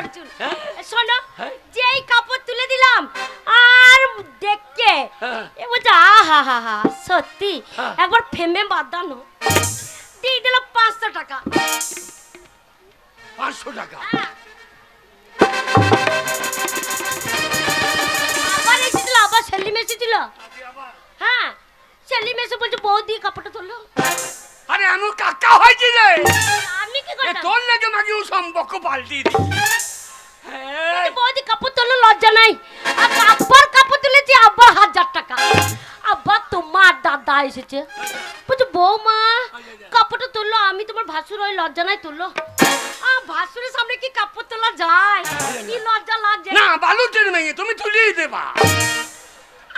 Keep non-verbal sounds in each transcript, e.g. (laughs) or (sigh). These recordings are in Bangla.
অর্জুন হ্যাঁ? শোনো হ্যাঁ? যেই কাপড় তুলে দিলাম আর দেখকে হ্যাঁ। এ বলছে আহা হা হা সত্যি। একবার ফেমে বাঁধানো দিয়ে দিল পাঁচশো টাকা পাঁচশো টাকা। আবার এসেছিল আবার সেলিম এসেছিল হ্যাঁ সেলিম এসে বলছে বৌদি কাপড়টা তুললো আরে আমি কাকা হয়েছি রে আমি কি করতাম তোর লেগে মাকে ও সম্পর্ক পাল্টি হ্যাঁ বৌদি কাপড় তুললো লজ্জা নাই। আর আব্বার কাপড় তুলেছি আব্বার হাজার টাকা। আব্বার তোমার দাদা এসেছে। বলছে বৌমা কাপড়টা তুললো আমি তোমার ভাসুর ওই লজ্জা নাই তুললো ভাসুরের সামনে কি কাপড় তোলা যায়? কি লজ্জা লাগছে না বালুটের মেয়ে তুমি তুলিয়ে দেবা।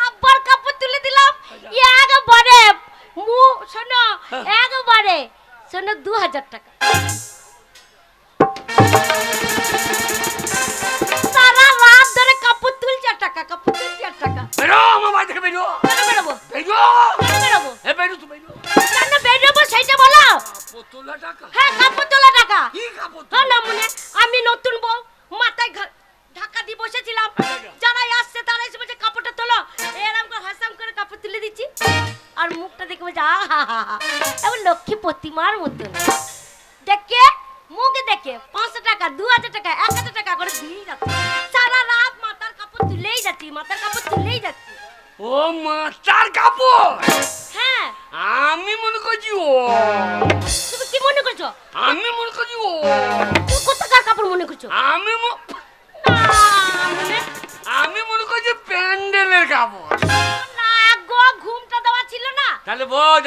আব্বার কাপড় তুলে দিলাম। একবারে মু শোনো একবারে শোনো দু হাজার টাকা।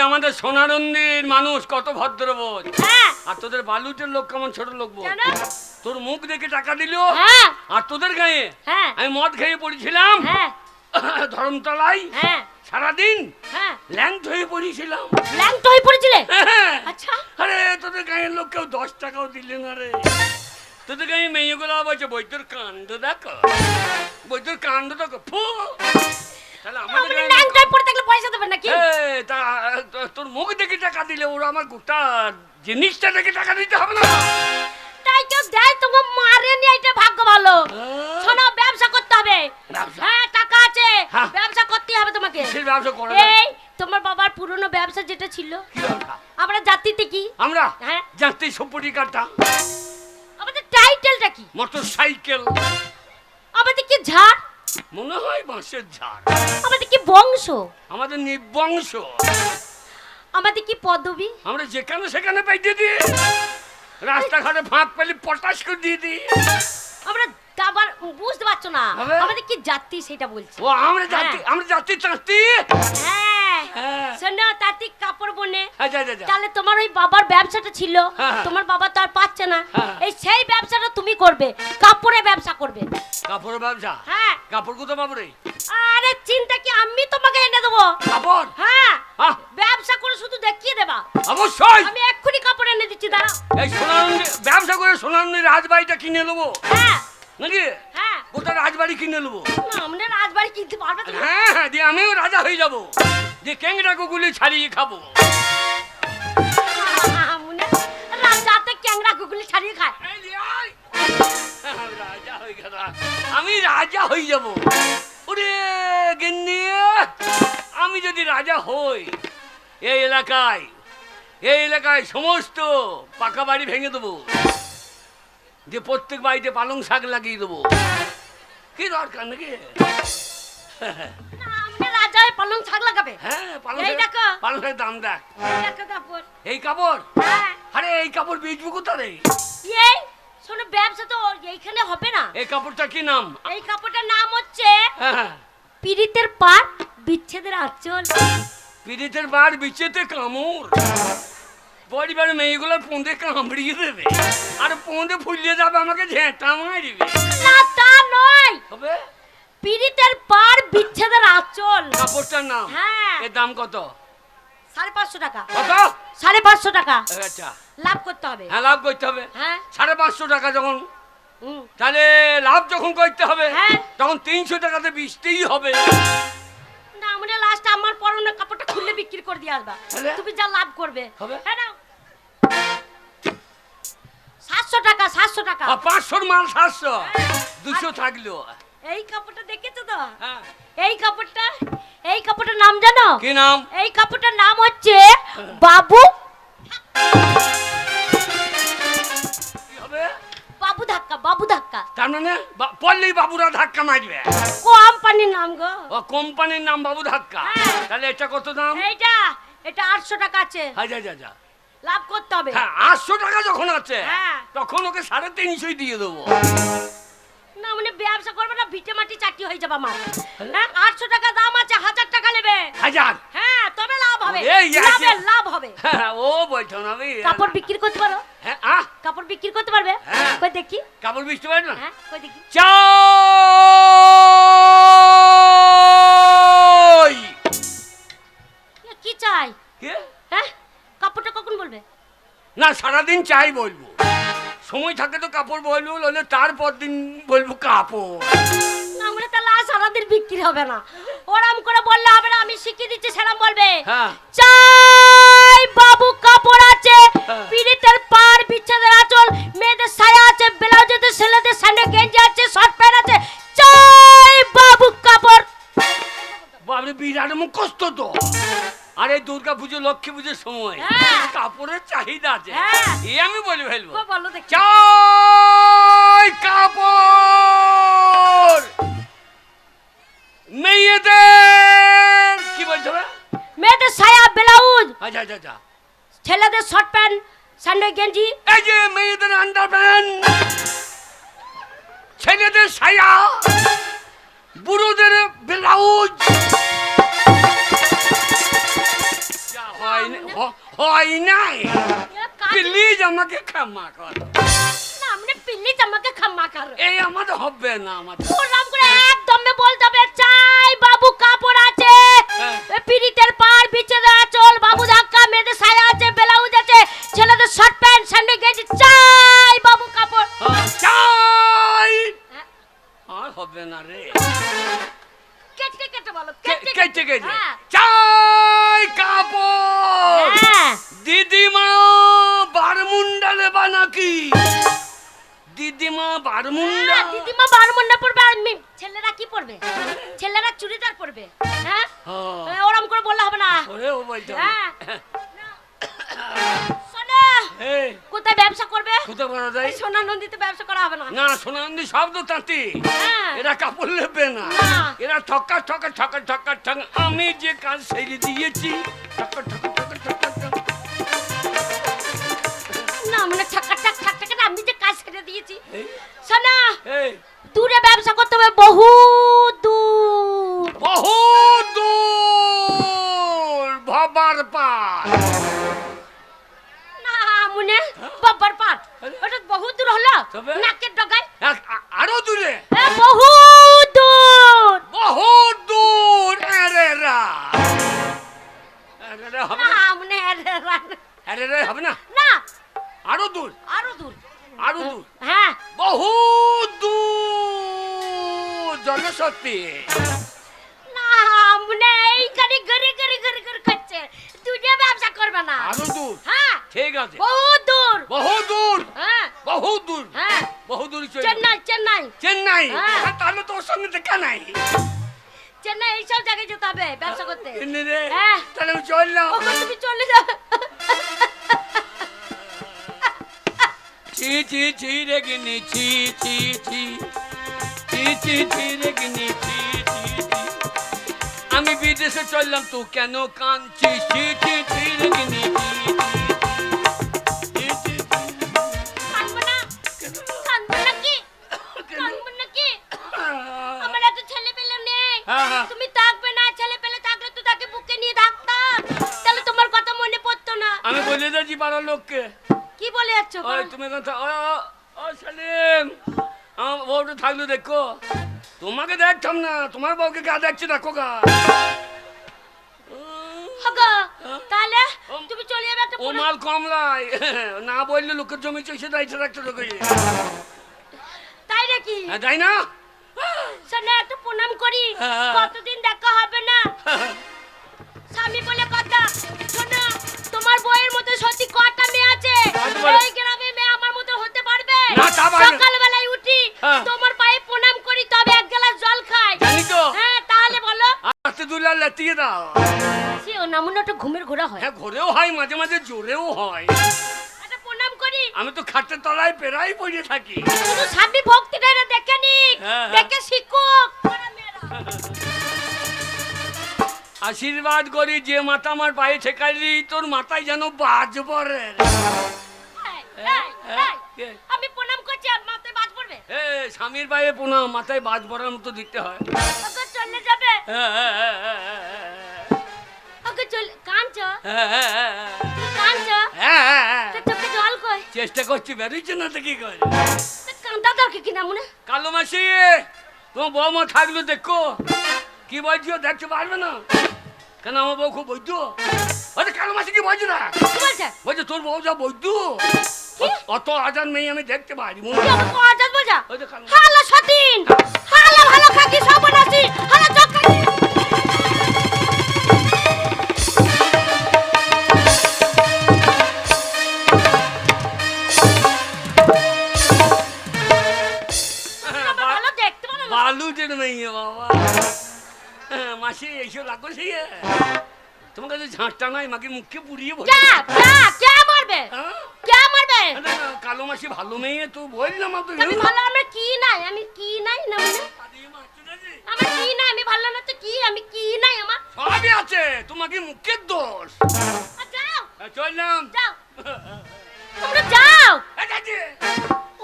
আমাদের সোনারন্দির মানুষ কত ভদ্র বোঝ হ্যাঁ। আর তোদের বালুটের লোক কেমন ছোট লোক তোর মুখ দেখে টাকা দিল? হ্যাঁ। আর তোদের গায়ে? হ্যাঁ। আমি মদ খেয়ে পড়েছিলাম। হ্যাঁ। (coughs) ধর্মতলায়। হ্যাঁ। সারাদিন ল্যাংট হয়ে পড়েছিলাম। ল্যাংট হয়ে পড়েছিলে? আচ্ছা। আরে তোদের গায়ের লোক কেউ দশ টাকাও দিলে না রে। তোদের গায়ে মেয়েগুলো বলছে বৈদ্যুর কাণ্ড দেখো। বৈদ্যুর কাণ্ড দেখো। ফু! তাহলে আমাদের আপনি গায়ে পড়ে থাকলে পয়সা দেবেন নাকি? এই, তা তোর মুখ দেখে টাকা দিলে ওরা আমার গোটা জিনিসটা দেখে টাকা দিতে হবে না। তাই কেউ দেয় তোমার মারে নিয়ে এটা ভাগ্য ভালো। হ্যাঁ? শোনো ব্যবসা করতে হবে। হ্যাঁ টাকা আছে। হ্যাঁ। ব্যবসা করতে হবে তোমাকে। কিসের ব্যবসা করে এই তোমার বাবার পুরনো ব্যবসা যেটা ছিল। আমরা জাতিতে কি? আমরা? হ্যাঁ। যাত্রী সপুরি কাটা আমাদের টাইটেলটা কি? মোটর সাইকেল আমাদের কি ঝাড়? মনে হয় বাঁশের ঝাড়। আমাদের কি বংশ? আমাদের নিবংশ। আমাদের কি পদবি? আমরা যেখানে সেখানে পাইতে দিই। রাস্তাঘাটে ফাঁক পেলে পটাশ করে দিয়ে দিই। আমরা আবার বুঝতে পারছ না। আমাদের কি জাতি সেটা বলছি? ও আমরা যাত্রী হ্যাঁ। আমরা জাতি চাঁতি হ্যাঁ। শোনো তাতি কাপড় বনে। হ্যাঁ তাহলে তোমার ওই বাবার ব্যবসাটা ছিল। হ্যাঁ। তোমার বাবা তো আর পাচ্ছে না। হ্যাঁ। এই সেই ব্যবসাটা তুমি করবে। কাপড়ের ব্যবসা করবে। কাপড় ব্যবসা? হ্যাঁ। কাপড় কোথাও পাবো রে? আরে চিন্তা কি আমি তোমাকে এনে দেবো? কাপড়? হ্যাঁ। হ্যাঁ ব্যবসা করে শুধু দেখিয়ে দেবা। অবশ্যই। আমি এক্ষুনি কাপড় এনে দিচ্ছি দাঁড়াও। এই সোনারন্দি ব্যবসা করে সোনারন্দি রাজবাড়িটা কিনে নেব। হ্যাঁ। নাকি? হ্যাঁ। গোটা রাজবাড়ি কিনে নেব? আমরা রাজবাড়ি কিনতে পারবে হ্যাঁ হ্যাঁ দিয়ে আমিও রাজা হয়ে যাব। দিয়ে ক্যাংরা গুগুলি ছাড়িয়ে খাব ক্যাংরা গুগলি ছাড়িয়ে খায়। আমি রাজা হয়ে যাব ওরে আমি যদি রাজা হই এই এলাকায় এই এলাকায় সমস্ত পাকা বাড়ি ভেঙে দেবো যে প্রত্যেক বাড়িতে পালং শাক লাগিয়ে দেবো কি দরকার নাকি হয়ে পালং শাক লাগাবে। হ্যাঁ পালং এই দেখো। পালং শাক দাম দেখ। এই দেখো কাপড়। এই কাপড়? হ্যাঁ। আরে এই কাপড় বেচবো রে? এই শোনো ব্যবসা তো এইখানে হবে না। এই কাপড়টা কি নাম? এই কাপড়টার নাম হচ্ছে হ্যাঁ পিরিতের পার বিচ্ছেদের আঁচল। পিড়িতের বার বিচেতে কামড়। পরিবার মেয়েগুলো পোঁদে কামড়িয়ে দেবে। আর পোঁদে ফুলিয়ে যাবে আমাকে ঝেঁটা মারবে। না তা নয়। হবে পিরিতের পার বিচ্ছেদের আঁচল। কাপড়টার নাম? হ্যাঁ। এর দাম কত? সাড়ে পাঁচশো টাকা। কত? সাড়ে পাঁচশো টাকা। আচ্ছা। লাভ করতে হবে। হ্যাঁ লাভ করতে হবে। হ্যাঁ। সাড়ে পাঁচশো টাকা যখন হুম। তাহলে লাভ যখন করতে হবে হ্যাঁ। তখন তিনশো টাকাতে বিচতেই হবে। না আমরা লাস্ট আমার পরনে কাপড়টা খুলে বিক্রি করে দিয়ে আসবা। তুমি যা লাভ করবে। হবে? হ্যাঁ সাত সাতশো টাকা সাতশো টাকা। পাঁচশোর মাল সাতশো। দুশো থাকল। এই কাপড়টা দেখেছ তো? হ্যাঁ। এই কাপড়টা এই কাপড়টার নাম জানো? কি নাম? এই কাপড়টার নাম হচ্ছে বাবু। বাবু ধাক্কা বাবু ধাক্কা। তার মানে পড়লেই বাবুরা ধাক্কা মারবে। কোম্পানির নাম গো। ও কোম্পানির নাম বাবু ধাক্কা। হ্যাঁ। তাহলে এটা কত দাম? এইটা এটা আটশো টাকা আছে। হ্যাঁ যা যা যা। লাভ করতে হবে। হ্যাঁ আটশো টাকা যখন আছে হ্যাঁ। তখন ওকে সাড়ে তিনশোই দিয়ে দেবো। না মানে ব্যবসা করবে না ভিটে মাটি চাকরি হয়ে যাবে আমার। হ্যাঁ? আটশো টাকা দাম আছে হাজার টাকা নেবে। হাজার? হ্যাঁ তবে লাভ হবে। এই, লাভে লাভ হবে। হ্যাঁ, ও বলছো না আমি কাপড় বিক্রি করতে পারো? হ্যাঁ আহ। কাপড় বিক্রি করতে পারবে? হ্যাঁ। কই দেখি। কাপড় বুঝতে পারি না? হ্যাঁ কই দেখি। চাই কি চাই? কে? হ্যাঁ কাপড়টা কখন বলবে? না সারাদিন চাই বলব। সময় থাকে তো কাপড় বলব নইলে তারপর দিন বলব কাপড়। মানে তাহলে আর সারাদিন বিক্রি হবে না। ওরম করে বললে হবে না আমি শিখিয়ে দিচ্ছি সেরম বলবে। হ্যাঁ। চাই বাবু কাপড় আছে হ্যাঁ। পিড়িতের পার বিচ্ছাদের আঁচল মেয়েদের সায়া আছে ব্লাউজ আছে ছেলেদের স্যান্ডেল গেঞ্জি আছে শর্ট প্যান্ট আছে। চাই বাবু কাপড়। বাবরে বিরাট মুখস্ত তো। আরে দুর্গা পুজো লক্ষ্মী পুজোর সময়। হ্যাঁ। কাপড়ের চাহিদা আছে। হ্যাঁ। এই আমি বলে ফেলব। চাই কাপড়! মেয়েদের কি বলছো? মেয়েদের সায়া ব্লাউজ। আচ্ছা আচ্ছা আচ্ছা। ছেলেদের শর্ট প্যান্ট স্যান্ডেল গেঞ্জি। এই যে মেয়েদের আন্ডার প্যান্ট ছেলেদের সায়া। বুড়োদের ব্লাউজ। হয় হয় নাই প্লিজ আমাকে ক্ষমা কর না মানে প্লিজ আমাকে ক্ষমা করো এই আমাদের হবে না আমাদের প্রণাম করে একদমে বলতে হবে চাই বাবু কাপড় আছে পিড়িতের পার বিছেদের আঁচল বাবু ধাক্কা মেয়েদের সায়া আছে ব্লাউজ আছে ছেলেদের শর্ট প্যান্ট স্যান্ডেল গেঞ্জি চাই বাবু কাপড় চাই আর হবে না রে কেটে কেটে বলো কেটে কেটে হ্যাঁ। কাপড়। হ্যাঁ। দিদিমা বারমুন্ডা নেবা নাকি? দিদিমা বারমুন্ডা। হ্যাঁ, দিদিমা বারমন্ডা পরবে আর ছেলেরা কি পরবে? ছেলেরা চুড়িদার পরবে। হ্যাঁ। ওরম করে বললে হবে না। ওরে ও বলছে। হ্যাঁ। শোনো (laughs) এই কোথায় ব্যবসা করবে? কোথায় করা যায় সোনা নন্দীতে ব্যবসা করা হবে না। না সোনা সোনান্দি শব্দ তাঁতি। হ্যাঁ। এরা কাপড় নেবে না। এরা ঠকা ঠকা ঠকা ঠকা ঠকা। আমি যে কাজ সেরে দিয়েছি ঠকা ঠকা ঠকা ঠকা ঠকা। না মানে ঠাক্কা ঠাক ঠাক ঠাক আমি যে কাজ ছেড়ে দিয়েছি। এই। দূরে ব্যবসা করতে হবে বহু দূর। বহু দূর ভবার পার। মনে বাবার পার আরে? ওটা বহু দূর হলো? নাকের ডগায়। আরও দূরে? এ, বহু দূর। বহু দূর। আরে রা আরে রা হবে না? না মনে আরে রা- আরে রা হবে না? না। আরও দূর? আরও দূর। আরও দূর? হ্যাঁ। বহু দূর। জনশক্তি। না মনে এইখানে গড়ি গড়ি গড়ি গড়ি করছে। দূরে ব্যবসা করবে না। আরও দূর। হ্যাঁ। ঠিক আছে। বহু দূর। বহু দূর। হ্যাঁ। বহু দূর। হ্যাঁ। বহু দূর চেন্নাই চেন্নাই। চেন্নাই? হ্যাঁ। তাহলে তোর সঙ্গে দেখা নাই। চেন্নাই এইসব জায়গায় যেতে হবে ব্যবসা করতে। হ্যাঁ। তাহলে আমি চললাম তুমি চলে যাও। ছি ছি ছি রে গিনি ছি ছি ছি। ছি ছি ছি রে গিনি ছি। আমি বিদেশে চললাম তো কেন কাঁদছিস? ছি ছি ছি রে গিনি ছি ছি ছি ছি কানবো না। কানবো নাকি কানবো নাকি আমার এত ছেলে পেলে নেই। হ্যাঁ, হ্যাঁ। তুমি থাকবে না ছেলে পেলে থাকলে তো তাকে বুকে নিয়ে থাকতাম তাহলে তোমার কথা মনে পড়তো না। আমি বলে দিয়েছি পাড়ার লোককে। কি বলে যাচ্ছ তুমি কথা ও ও- ও আমার বউটা থাকল দেখো। তোমাকে দেখতাম না তোমার বউকে গা দেখছি হ্যাঁ? তাহলে তুমি চলে যাবে একটা ও মাল কমলাই (laughs) না বললে লোকের জমি চইছে দায়িত্ব রাখতে লোকে তাই নাকি? হ্যাঁ তাই না? শোনো একটা প্রণাম করি। হ্যাঁ। কতদিন দেখা হবে না? স্বামী বলে কথা। শোনো তোমার বইয়ের মতো সত্যি কটা মেয়ে আছে? আজ এই গ্রামে মেয়ে আমার মতো হতে পারবে? সকালবেলায় উঠি। তোমার দুলার লেতিয়ে দাও। সে ঘুমের ঘোরা হয়। হ্যাঁ ঘোরেও হয় মাঝে মাঝে জোরেও হয়। একটা প্রণাম করি। আমি তো খাটের তলায় পেরাই পড়ে থাকি। শুধু স্বামী ভক্তিটা দেখে নিক হ্যাঁ, হ্যাঁ। দেখে আশীর্বাদ করি যে মাথা আমার পায়ে ঠেকাইলি তোর মাথায় যেন বাজ পড়ে। এই, হ্যাঁ, এই, এই, আমি প্রণাম করছি আর মাথায় বাজ পড়বে এ স্বামীর পায়ে পুনঃ মাথায় বাজ পড়ার মতো দিতে হয়। ওকে চলে যাবে? ওকে চলে কাঁদছ? তুমি কাঁদছ। তো চোখে জল কই? চেষ্টা করছি বেরোচ্ছে না তো কি করে? কাঁদা দরকার কি মনে? কালো মাসি তোমার বৌমা থাকল দেখো। কি বলছো দেখতে পারবে না? কেন আমার বউ খুব বৈদ্য আরে কালো মাসি কি বলছো না? বলছে? তোর বউ যা বৈদ্য অত আজান মেয়ে আমি দেখতে পারি কি যে। হালা সতীন। হালা ভালো খাকি সব নাসি হালা চক হ্যাঁ, হ্যাঁ, মাসি এইসব লাগো সেই তোমার কাছে ঝাঁটটা নাই মাকে মুখে পুড়িয়ে বলি কে কে কে মারবে হ্যাঁ? কে মারবে আরে না, মাসি ভালো মেয়ে তো তো আমি ভালো আমার কি নাই? আমি কি নাই না মানে? আমার কি নাই? আমি ভালো না তো কি? আমি কি নাই আমার? সবই আছে তোমাকে মুখের দোষ? আর যাও। চললাম। যাও। তোমরা যাও। যাচ্ছি।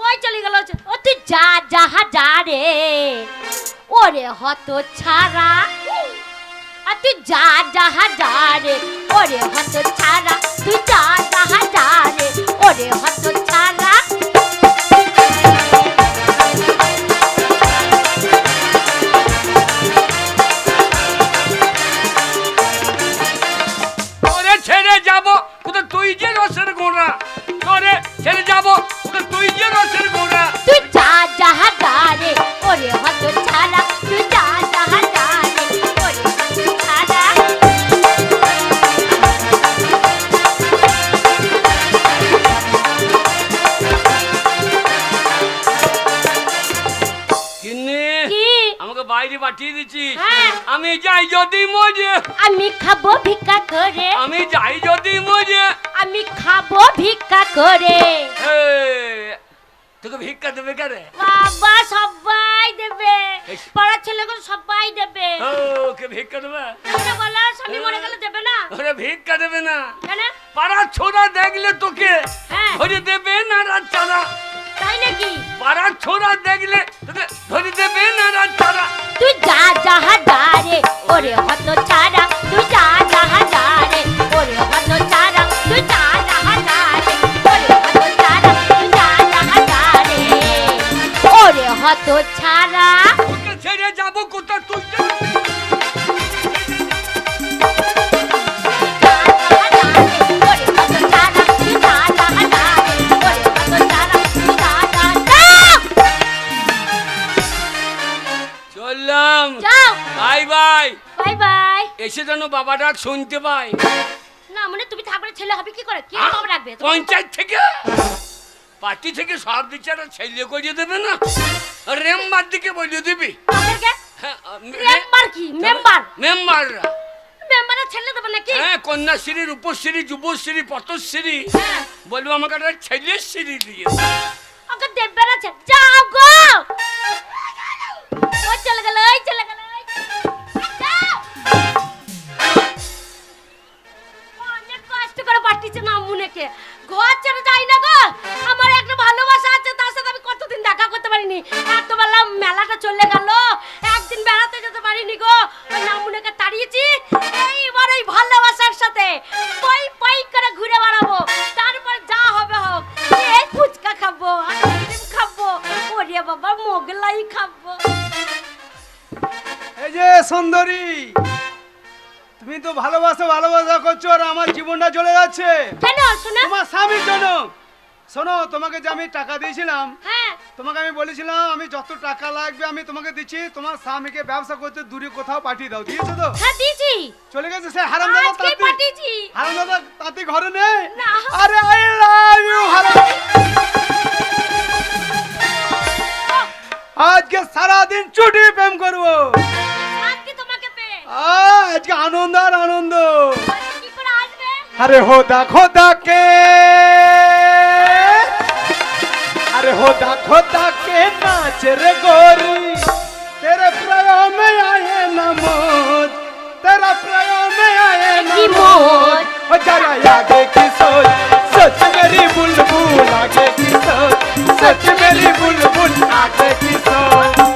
ওই চলে গেল ও তুই যা যাহা যা রে। ওরে হত ছাড়া। আর তুই যা যাহা যা রে। ওরে হত ছাড়া। তুই যা যাহা যা রে। ওরে হত যাই যদি মজে আমি খাব ভিক্ষা করে। আমি যাই যদি মজে আমি খাব ভিক্ষা করে। তোকে ভিক্ষা দেবে কে রে? বাবা সবাই দেবে। পাড়ার ছেলেগুলো সবাই দেবে। ওকে ভিক্ষা দেবে? তোমরা বলো স্বামী মরে গেলে দেবে না? ওরে ভিক্ষা দেবে না। কেন? পাড়ার ছোড়া দেখলে তোকে হ্যাঁ। ধরে দেবে না রাত চারা তাই নাকি? পাড়ার ছোড়া দেখলে তোকে ধরে দেবে না রাত তুই যা যাহা যা রে ওরে হত ছাড়া তুই যা যাহা যা রে ওরে হত ছাড়া তুই যা যাহা যা রে ওরে হত ছাড়া তুই যা যাহা যা রে ওরে হত ছেড়ে চললাম। যাও। Bye bye. Bye bye. এসে যেন বাবা ডাক শুনতে পাই না মানে তুমি থাকলে ছেলে হবে কি করে? কে আহ, বাবা রাখবে? পঞ্চায়েত থেকে? পার্টি থেকে সব বিচারা ছেলে করিয়ে দেবে না? রেমবার দিকে বলিয়ে দিবি। আমাদেরকে হ্যাঁ, মেম্বার কি? মেম্বার? মেম্বাররা। মেম্বারের ছেলে দেবে নাকি? হ্যাঁ কন্যাশ্রী রূপশ্রী যুবশ্রী পটশ্রী। হ্যাঁ। বলব আমাকে একটা ছেলের শ্রী দিয়ে ওকে দেবে না যাও গো! চলে গেল ওই চলে না যাই না গো। আমার একটা ভালোবাসা আছে, তার সাথে আমি কতদিন দেখা করতে পারিনি। এত বেলা মেলাটা চলে গেল। একদিন বেড়াতে যেতে পারিনি গো। ওই নামুনেকে তাড়িয়েছি। এইবার ওই ভালোবাসার সাথে সুন্দরী। তুমি তো ভালোবাসা ভালোবাসা করছ আর আমার জীবনটা চলে যাচ্ছে। কেন? শোনা। তোমার স্বামীর জন্য। শোনো তোমাকে যে আমি টাকা দিয়েছিলাম হ্যাঁ। তোমাকে আমি বলেছিলাম আমি যত টাকা লাগবে আমি তোমাকে দিচ্ছি তোমার স্বামীকে ব্যবসা করতে দূরে কোথাও পাঠিয়ে দাও। দিয়েছ তো? হ্যাঁ দিয়েছি। চলে গেছে সে হারাম দাদা আজকে পাঠিয়েছি। তাঁতি ঘরে নেই। আরে আই লাভ ইউ হারাম আজকে সারাদিন ছুটি প্রেম করব। আজকে আনন্দ আর আনন্দ বলছি, কি করে আসবে अरे होदा खोदा के अरे होदा खोदा के नाच रे गोरी तेरे प्रयोग में आए नमोज तेरा प्रयोग में आए की नमोज मौज। ओ जरा आगे की सोच सच मेरी बुलबुल आगे की सोच सच मेरी बुलबुल आगे की सोच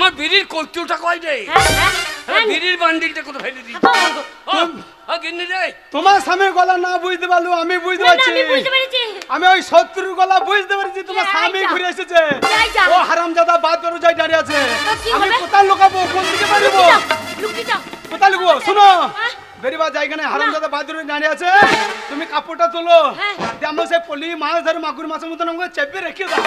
আমার বিড়ির কৌতুটা কই রে? হ্যাঁ, হ্যাঁ, হ্যাঁ, বিড়ির বান্ডিলটা কোথায় ফেলে ও গিন্নি রে। তোমার স্বামীর গলা না বুঝতে পারল আমি বুঝতে পারছি। আমি বুঝতে পেরেছি। আমি ওই শত্রুর গলা বুঝতে পারছি তোমার স্বামী ঘুরে এসেছে। ও হারামজাদা বাদ করো যাই দাঁড়িয়ে আছে। আমি? কোথায় লুকাবো? কোন দিকে পারব। কোথায় লুকবো? শোনো? বেরিবা জায়গা নেই হারামজাদা বাদ করে দাঁড়িয়ে আছে। তুমি কাপড়টা তোলো। হ্যাঁ। আমরা সেই পলি মাছ ধরে মাগুর মাছের মতন আমাকে চেপে রেখে দাও।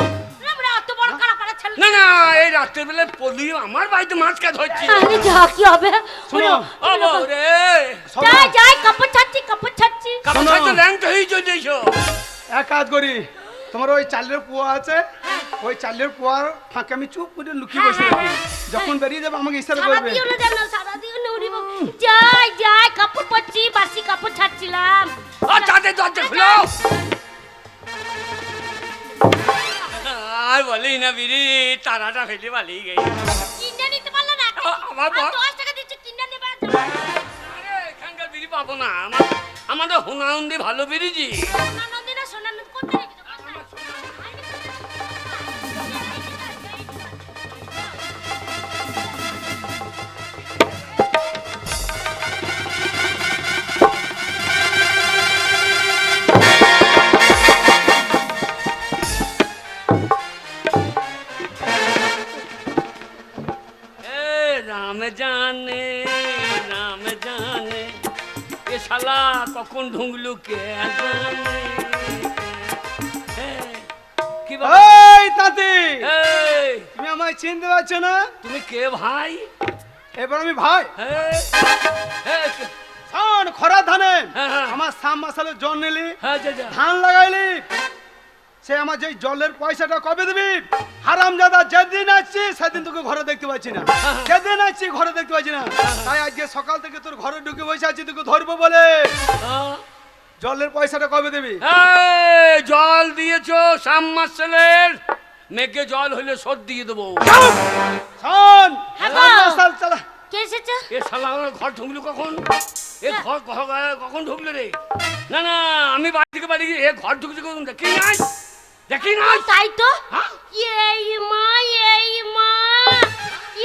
না, না এই রাত্রের বেলায় পলি আমার বাড়িতে মাছ কাজ হচ্ছে। আরে যা কি হবে? শোনো, ও রে যাই যাই কাপড় ছাড়ছি কাপড় ছাড়ছি। কাপড়। ছাড়তে ল্যাংটা হয়ে চলে এসো এক কাজ করি তোমার ওই চালের পোয়া আছে ওই চালের পোয়ার ফাঁকে আমি চুপ করে লুকিয়ে হ্যাঁ, বসে হ্যাঁ, রাখি হ্যাঁ। যখন বেরিয়ে যাবে আমাকে ইশারা সারা করবে। দিও না জানো সারা দিও না উড়ি যাই যাই কাপড় না বিড়ি তারাটা ফেলে পালিয়ে গেছে। কিনে নিতে পারলে না? আমার দশ টাকা দিচ্ছে কিনে নেবে আর আরে এখানকার বিড়ি পাবো না। আমার আমাদের হুনাউন্দি ভালো বিড়িজি কখন ঢুকলু কে? এই তাঁতি! তুমি আমায় চিনতে পারছ না? তুমি কে ভাই? এবার আমি ভাই। এই, এই, খরা ধানে হ্যাঁ, হ্যাঁ। আমার সাম মাসালে জল নিলি। হ্যাঁ ধান লাগাইলি। সে আমার যে জলের পয়সাটা কবে দিবি? হারাম দাদা যেদিন আসছি সেদিন তোকে ঘরে দেখতে পাচ্ছি না। যেদিন আসছি ঘরে দেখতে পাচ্ছি না। তাই আজকে সকাল থেকে তোর ঘরে ঢুকে বসে আছি তোকে ধরবো বলে। হ্যাঁ। জলের পয়সাটা কবে দিবি? এই, জল দিয়েছ সাম মাসেলের মেঘে জল হলে শোধ দিয়ে দেবো। শোন! হ্যাঁ চালা কে এসেছে? এ শালা আমার ঘর ঢুকলো কখন? এ ঘর ঘর- কখন ঢুকলো রে? না না আমি বাড়ি থেকে বাড়ি গিয়ে এ ঘর ঢুকছে কখন? দেখি নাই দেখি নাই তাই তো? এই মা এই মা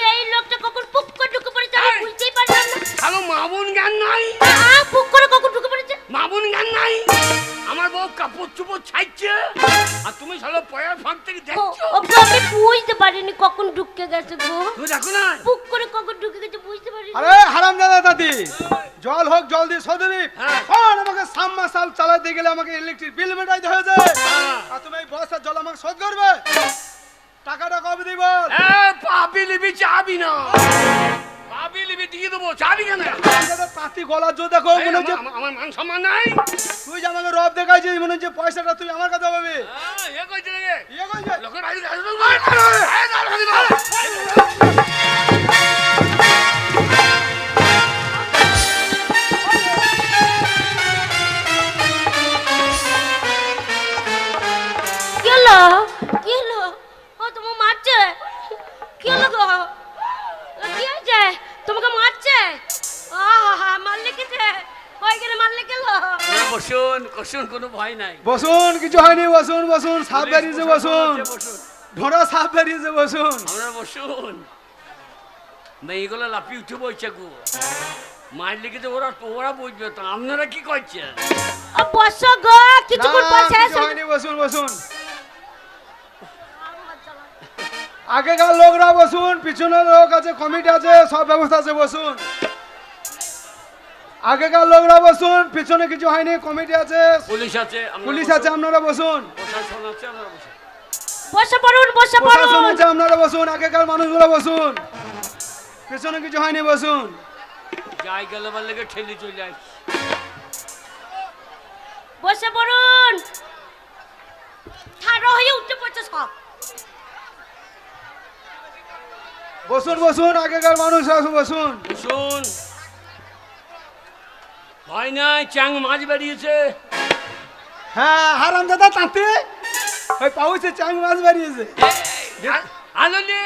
এই লোকটা কখন পুক করে ঢুকে পড়েছে আমি বুঝতেই পারলাম না শালো মামুন জ্ঞান নাই পুক করে কখন ঢুকে পড়েছে মামুন জ্ঞান নাই আমার বউ কাপড় চুপড় ছাইছে আর তুমি শালো পয়ার ফাঁক থেকে দেখছ ওকে আমি বুঝতে পারিনি কখন ঢুকে গেছে গো তুমি দেখো না পুক করে কখন ঢুকে গেছে বুঝতে পারিনি আরে হারাম দাদা দাদি। জল হোক জল দিয়ে দিবি হ্যাঁ। শোন আমাকে সাবমার্সাল চালাতে গেলে আমাকে ইলেকট্রিক বিল মেটাইতে হয়েছে। হ্যাঁ। আর তুমি লিবি চাবি না। চাবি লিবি দিয়ে দেবো চাবি কেন? তাঁতি গলার জোর দেখো মনে হচ্ছে আমার- মান সম্মান নাই। তুই যে আমাকে রব দেখাইছিস মনে হচ্ছে পয়সাটা তুই আমার কাছে পাবি। হ্যাঁ, এ কইছে ইয়ে কইছে? লোকের কোনো ভয় নাই। বসুন কিছু হয়নি বসুন বসুন সাপ বেরিয়েছে বসুন। বসুন। ঢোড়া সাপ বেরিয়েছে বসুন। আমরা বসুন। মেয়েগুলো উঠে বইছে গো। মায়ের লেগে তো ওরা ওরা বুঝবে তো আপনারা কি করছেন? বসো গো কিছুক্ষণ পর শেষ হয়নি বসুন বসুন। আগেকার লোকরা বসুন পিছনে লোক আছে কমিটি আছে সব ব্যবস্থা আছে বসুন। আগেকার লোকরা বসুন পিছনে কিছু হয়নি কমিটি আছে। পুলিশ আছে আপনারা পুলিশ বসুন। আছে আপনারা বসুন। প্রশাসন আছে আপনারা বসুন। বসে পড়ুন বসে প্রশাসন আছে আপনারা বসুন আগেকার মানুষগুলো বসুন। পিছনে কিছু হয়নি বসুন। যাই গেলে বার লেগে ঠেলে চলে আসি বসে পড়ুন। ঠাড়ো হয়ে উঠে পড়ছে সব। বসুন বসুন আগেকার মানুষ আছে বসুন। বসুন। ভয় নাই চ্যাং মাছ বেরিয়েছে। হ্যাঁ হারাম দাদা তাঁতে। ওই পাউসে চাং মাছ বেরিয়েছে। আলোলে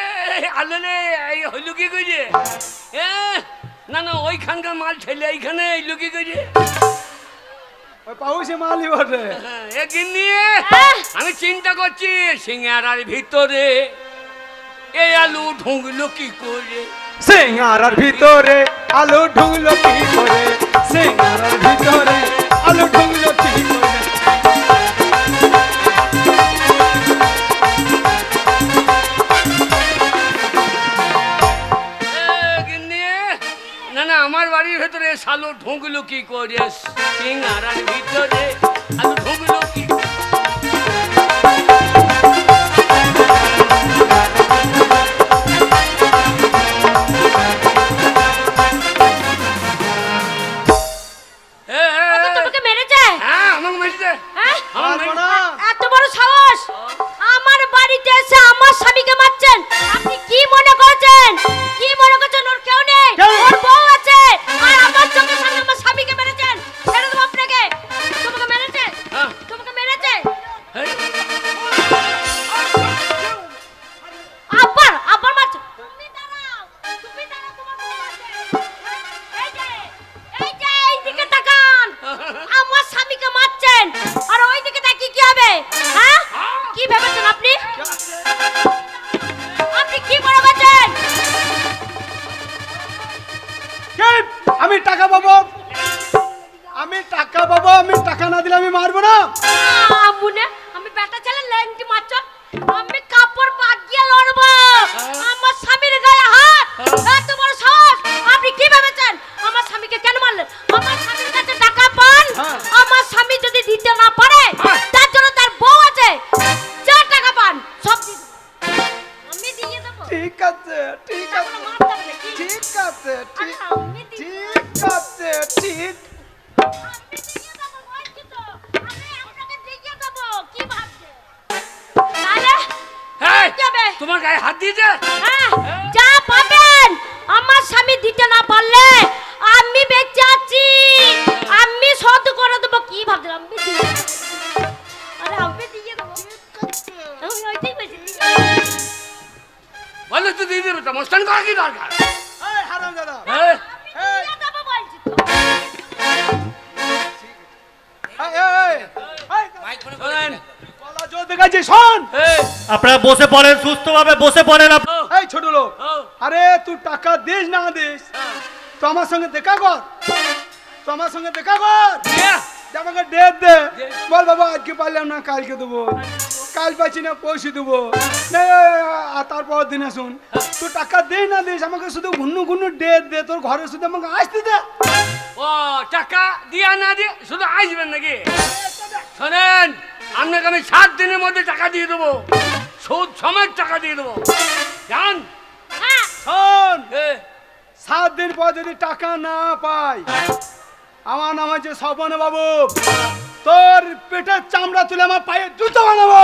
আলোলে এই হইল কি কইছে এ না না ওইখানকার মাল ঠেলে এইখানে এইলো কি কইছে ওই পাউসে মালই বটে (laughs) এ গিন্নি আমি চিন্তা করছি সিঙ্গারার ভিতরে এই আলু ঢুকলো কি করে? সিঙ্গারার ভিতরে আলু ঢুকলো কি ঠিক আছে বসে পড়েন সুস্থভাবে বসে পড়েন এই ছোট লোক আরে তুই টাকা দিস না দিস? হ্যাঁ, তো আমার সঙ্গে দেখা কর। তো আমার সঙ্গে দেখা কর। আমাকে ডেট দে। দে। বল বাবা আজকে পারলাম না কালকে দেবো। কাল পাচ্ছি না পরশু দেবো। তারপর দিনে শুন তুই টাকা দিস না দিস আমাকে শুধু ঘুন্নু ঘুন্নু ডেট দে। তোর ঘরে শুধু আমাকে আসতে দে। ও টাকা দিয়া না দিয়ে শুধু আসবেন নাকি? শোনেন আপনাকে আমি সাত দিনের মধ্যে টাকা দিয়ে দেবো। সুদ সমেত টাকা দিয়ে দেবো। জান? হ্যাঁ। শোন। সাত দিন পর যদি টাকা না পাই আমার নাম হচ্ছে স্বপন বাবু। তোর পেটের চামড়া তুলে আমার পায়ে জুতো বানাবো।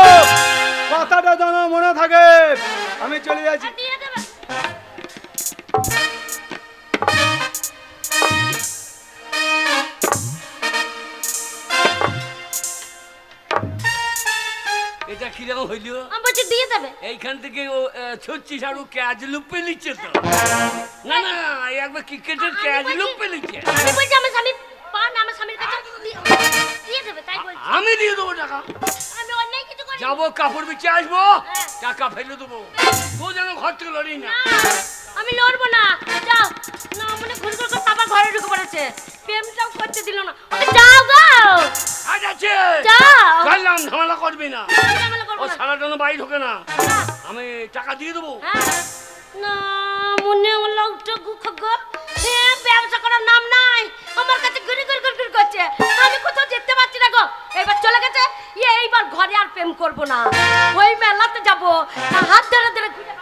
কথাটা যেন মনে থাকে। আমি চলে যাচ্ছি। এটা হইল? আমি বলছি দিয়ে দেবে এইখান থেকে ও ছচ্ছিস আর ও ক্যাচ লুপে নিচ্ছে তো। না না একবার ক্রিকেটের আমি ক্যাচ লুপে নিচ্ছে। আমি বলছি আমার স্বামী পান আমার স্বামীর কাছে দিয়ে- দেবে তাই বলছি। আমি দিয়ে দেবো টাকা। আমি অন্যায় কিছু করি যাব কাপড় বিছে আসব হ্যাঁ। টাকা ফেলে দেবো। ও যেন ঘর থেকে লড়ি না। না, আমি লড়বো না। যাও। না মানে ঘুরে ঘুরে করে আবার ঘরে ঢুকে পড়েছে। প্রেমটাও করতে দিল না। ওকে যাও গো। আজ আছে। যাও। চললাম ঝামেলা করবি না। ঝামেলা করব ও না। সারা জন্য বাড়ি ঢোকে না। আমি টাকা দিয়ে দেবো। হ্যাঁ। না মনে উঠে গুখ গো। হ্যাঁ ব্যবসা করার নাম নাই। আমার কাছে ঘুরে ঘুরে ঘুরে ঘুরে করছে। আমি কোথাও যেতে পারছি না গো। এবার চলে গেছে। ইয়ে এইবার ঘরে আর প্রেম করব না। ওই মেলাতে যাব। হাত ধরে ধরে ঘুরে।